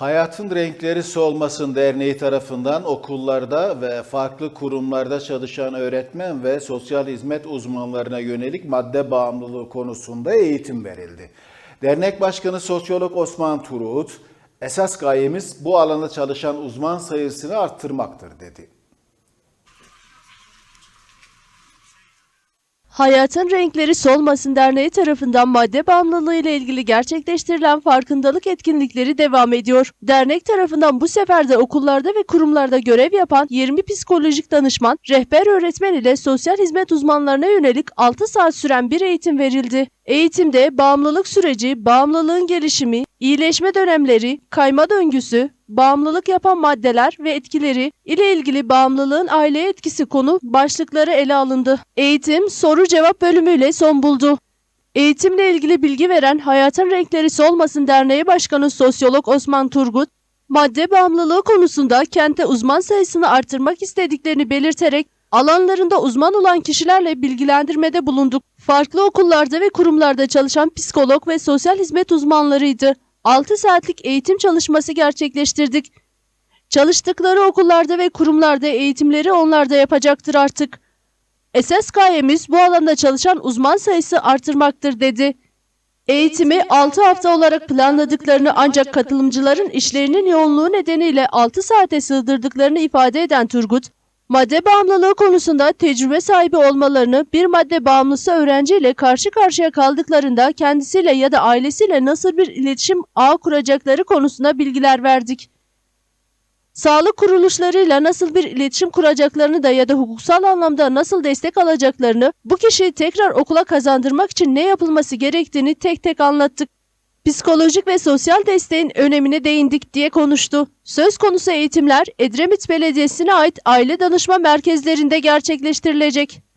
Hayatın Renkleri Solmasın Derneği tarafından okullarda ve farklı kurumlarda çalışan öğretmen ve sosyal hizmet uzmanlarına yönelik madde bağımlılığı konusunda eğitim verildi. Dernek Başkanı Sosyolog Osman Turut, esas gayemiz bu alanda çalışan uzman sayısını arttırmaktır dedi. Hayatın Renkleri Solmasın Derneği tarafından madde bağımlılığı ile ilgili gerçekleştirilen farkındalık etkinlikleri devam ediyor. Dernek tarafından bu sefer de okullarda ve kurumlarda görev yapan 20 psikolojik danışman, rehber öğretmen ile sosyal hizmet uzmanlarına yönelik 6 saat süren bir eğitim verildi. Eğitimde bağımlılık süreci, bağımlılığın gelişimi, iyileşme dönemleri, kayma döngüsü, bağımlılık yapan maddeler ve etkileri ile ilgili bağımlılığın aileye etkisi konu başlıkları ele alındı. Eğitim soru cevap bölümüyle son buldu. Eğitimle ilgili bilgi veren Hayatın Renkleri Solmasın Derneği Başkanı Sosyolog Osman Turgut, madde bağımlılığı konusunda kente uzman sayısını artırmak istediklerini belirterek alanlarında uzman olan kişilerle bilgilendirmede bulunduk. Farklı okullarda ve kurumlarda çalışan psikolog ve sosyal hizmet uzmanlarıydı. 6 saatlik eğitim çalışması gerçekleştirdik. Çalıştıkları okullarda ve kurumlarda eğitimleri onlar da yapacaktır artık. Esas gayemiz bu alanda çalışan uzman sayısı artırmaktır dedi. Eğitimi 6 hafta olarak planladıklarını ancak katılımcıların işlerinin yoğunluğu nedeniyle 6 saate sığdırdıklarını ifade eden Turgut, madde bağımlılığı konusunda tecrübe sahibi olmalarını bir madde bağımlısı öğrenciyle karşı karşıya kaldıklarında kendisiyle ya da ailesiyle nasıl bir iletişim ağı kuracakları konusunda bilgiler verdik. Sağlık kuruluşlarıyla nasıl bir iletişim kuracaklarını da ya da hukuksal anlamda nasıl destek alacaklarını, bu kişiyi tekrar okula kazandırmak için ne yapılması gerektiğini tek tek anlattık. Psikolojik ve sosyal desteğin önemine değindik diye konuştu. Söz konusu eğitimler Edremit Belediyesi'ne ait aile danışma merkezlerinde gerçekleştirilecek.